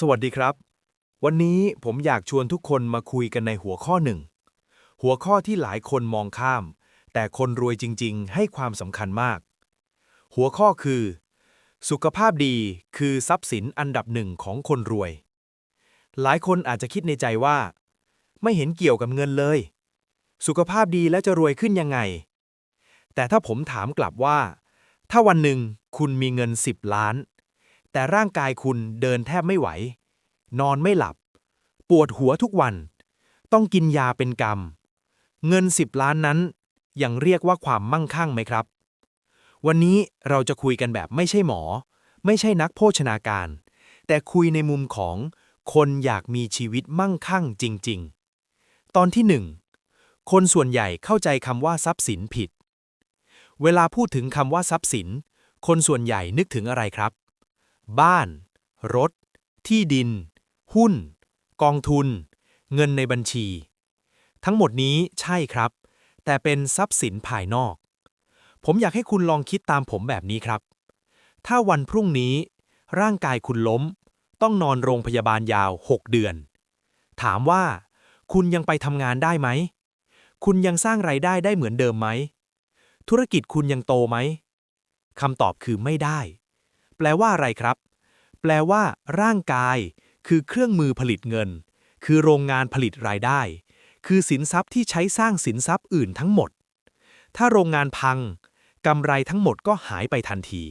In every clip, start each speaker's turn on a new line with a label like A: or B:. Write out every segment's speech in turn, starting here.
A: สวัสดีครับ วันนี้ผมอยากชวนทุกคนมาคุยกันในหัวข้อหนึ่ง หัวข้อที่หลายคนมองข้าม แต่คนรวยจริง ๆ ให้ความสำคัญมาก หัวข้อคือ สุขภาพดีคือทรัพย์สินอันดับหนึ่งของคนรวย หลายคนอาจจะคิดในใจว่า ไม่เห็นเกี่ยวกับเงินเลย สุขภาพดีแล้วจะรวยขึ้นยังไง แต่ถ้าผมถามกลับว่า ถ้าวันหนึ่งคุณมีเงิน 10 ล้าน แต่ร่างกายคุณเดินแทบไม่ไหว นอนไม่หลับ ปวดหัวทุกวัน ต้องกินยาเป็นกรรม เงิน10ล้านนั้น ยังเรียกว่าความมั่งคั่งไหมครับ วันนี้เราจะคุยกันแบบไม่ใช่หมอ ไม่ใช่นักโภชนาการ แต่คุยในมุมของคนอยากมีชีวิตมั่งคั่งจริง ๆ ตอนที่หนึ่งคนส่วนใหญ่เข้าใจคำว่าทรัพย์สินผิด เวลาพูดถึงคำว่าทรัพย์สิน คนส่วนใหญ่นึกถึงอะไรครับ บ้าน รถ ที่ดิน หุ้น กองทุน เงินในบัญชี ทั้งหมดนี้ใช่ครับ แต่เป็นทรัพย์สินภายนอก ผมอยากให้คุณลองคิดตามผมแบบนี้ครับ ถ้าวันพรุ่งนี้ ร่างกายคุณล้ม ต้องนอนโรงพยาบาลยาว 6 เดือน ถามว่า คุณยังไปทำงานได้ไหม คุณยังสร้างไรายได้ได้เหมือนเดิมไหม ธุรกิจคุณยังโตไหมคำตอบคือไม่ได้ แปลว่าอะไรครับ แปลว่า ร่างกาย คือเครื่องมือผลิตเงิน คือโรงงานผลิตรายได้ คือสินทรัพย์ที่ใช้สร้างสินทรัพย์อื่นทั้งหมด ถ้าโรงงานพังกำไรทั้งหมดก็หายไปทันที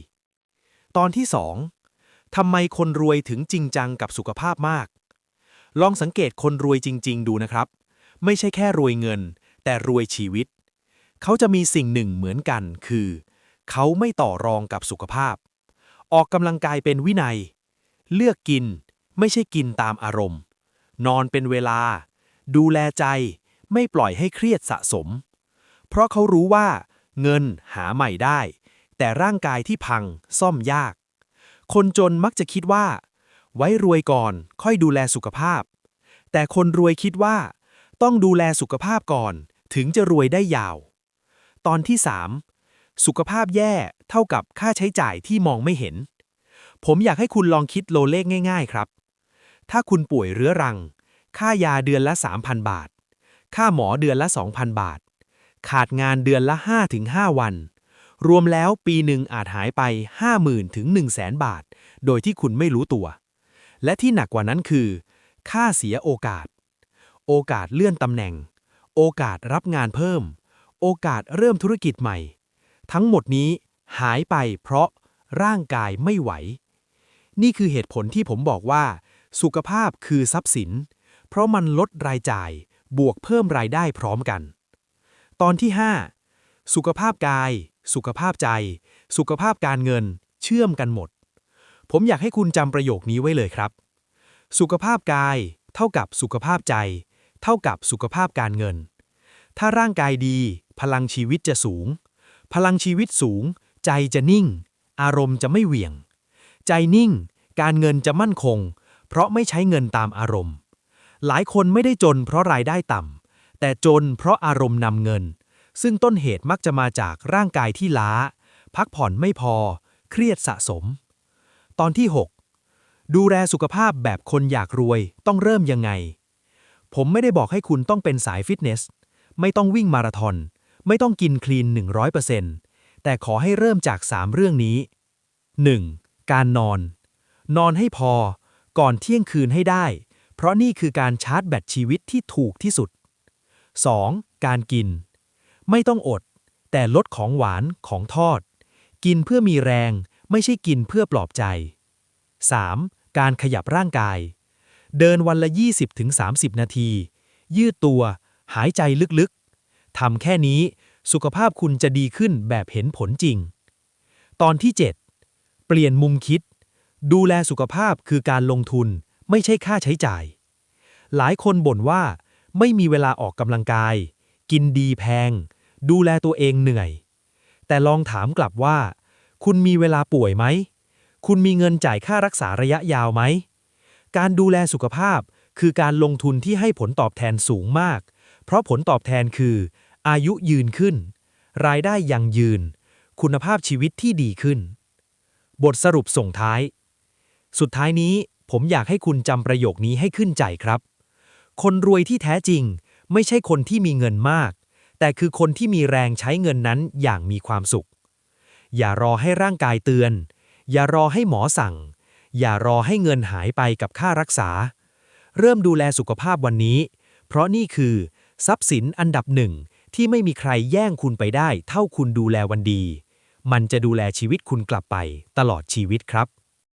A: ตอนที่2ทำไมคนรวยถึงจริงจังกับสุขภาพมาก ลองสังเกตคนรวยจริง ๆ ดูนะครับ ไม่ใช่แค่รวยเงิน แต่รวยชีวิต เขาจะมีสิ่งหนึ่งเหมือนกันคือ เขาไม่ต่อรองกับสุขภาพ ออกกำลังกายเป็นวินัย เลือกกิน ไม่ใช่กินตามอารมณ์ นอนเป็นเวลา ดูแลใจ ไม่ปล่อยให้เครียดสะสม เพราะเขารู้ว่า เงินหาใหม่ได้ แต่ร่างกายที่พังซ่อมยาก คนจนมักจะคิดว่า ไว้รวยก่อนค่อยดูแลสุขภาพ แต่คนรวยคิดว่า ต้องดูแลสุขภาพก่อนถึงจะรวยได้ยาว ตอนที่ 3 สุขภาพแย่เท่ากับค่าใช้จ่ายที่มองไม่เห็น ผมอยากให้คุณลองคิดโลเลขง่าย ๆ ครับ ถ้าคุณป่วยเรื้อรัง ค่ายาเดือนละ 3,000 บาท ค่าหมอเดือนละ 2,000 บาท ขาดงานเดือนละ 5-5 วัน รวมแล้วปีหนึ่งอาจหายไป 50,000ถึง100,000 บาท โดยที่คุณไม่รู้ตัว และที่หนักกว่านั้นคือ ค่าเสียโอกาส โอกาสเลื่อนตำแหน่ง โอกาสรับงานเพิ่ม โอกาสเริ่มธุรกิจใหม่ ทั้งหมดนี้หายไปเพราะร่างกายไม่ไหว นี่คือเหตุผลที่ผมบอกว่า สุขภาพคือทรัพย์สิน เพราะมันลดรายจ่ายบวกเพิ่มรายได้พร้อมกัน ตอนที่ 5 สุขภาพกาย สุขภาพใจ สุขภาพการเงิน เชื่อมกันหมด ผมอยากให้คุณจำประโยคนี้ไว้เลยครับ สุขภาพกาย เท่ากับสุขภาพใจ เท่ากับสุขภาพการเงิน ถ้าร่างกายดี พลังชีวิตจะสูง พลังชีวิตสูง ใจจะนิ่ง อารมณ์จะไม่เหวี่ยง ใจนิ่ง การเงินจะมั่นคง เพราะไม่ใช้เงินตามอารมณ์ หลายคนไม่ได้จนเพราะรายได้ต่ำ แต่จนเพราะอารมณ์นำเงิน ซึ่งต้นเหตุมักจะมาจากร่างกายที่ล้า พักผ่อนไม่พอ เครียดสะสม ตอนที่ 6 ดูแลสุขภาพแบบคนอยากรวยต้องเริ่มยังไง ผมไม่ได้บอกให้คุณต้องเป็นสายฟิตเนส ไม่ต้องวิ่งมาราธอน ไม่ต้องกินคลีน 100%แต่ขอให้เริ่มจาก 3 เรื่องนี้ 1. การนอน นอนให้พอ ก่อนเที่ยงคืนให้ได้ เพราะนี่คือการชาร์จแบตชีวิตที่ถูกที่สุด 2. การกิน ไม่ต้องอด แต่ลดของหวานของทอด กินเพื่อมีแรง ไม่ใช่กินเพื่อปลอบใจ 3. การขยับร่างกาย เดินวันละ 20-30 นาที ยืดตัว หายใจลึกๆทำแค่นี้สุขภาพคุณจะดีขึ้นแบบเห็นผลจริง ตอนที่ 7 ลี่ยนมุมคิด ดูแลสุขภาพคือการลงทุน ไม่ใช่ค่าใช้จ่าย หลายคนบ่นว่า ไม่มีเวลาออกกำลังกาย กินดีแพง ดูแลตัวเองเหนื่อย แต่ลองถามกลับว่า คุณมีเวลาป่วยไหม คุณมีเงินจ่ายค่ารักษาระยะยาวไหม การดูแลสุขภาพคือการลงทุนที่ให้ผลตอบแทนสูงมาก เพราะผลตอบแทนคือ อายุยืนขึ้น รายได้ยังยืน คุณภาพชีวิตที่ดีขึ้น บทสรุปส่งท้าย สุดท้ายนี้
B: ผมอยากให้คุณจำประโยคนี้ให้ขึ้นใจครับ คนรวยที่แท้จริง ไม่ใช่คนที่มีเงินมาก แต่คือคนที่มีแรงใช้เงินนั้นอย่างมีความสุข อย่ารอให้ร่างกายเตือน อย่ารอให้หมอสั่ง อย่ารอให้เงินหายไปกับค่ารักษา เริ่มดูแลสุขภาพวันนี้ เพราะนี่คือ ทรัพย์สินอันดับหนึ่งที่ไม่มีใครแย่งคุณไปได้เท่าคุณดูแลวันดี มันจะดูแลชีวิตคุณกลับไปตลอดชีวิตครับ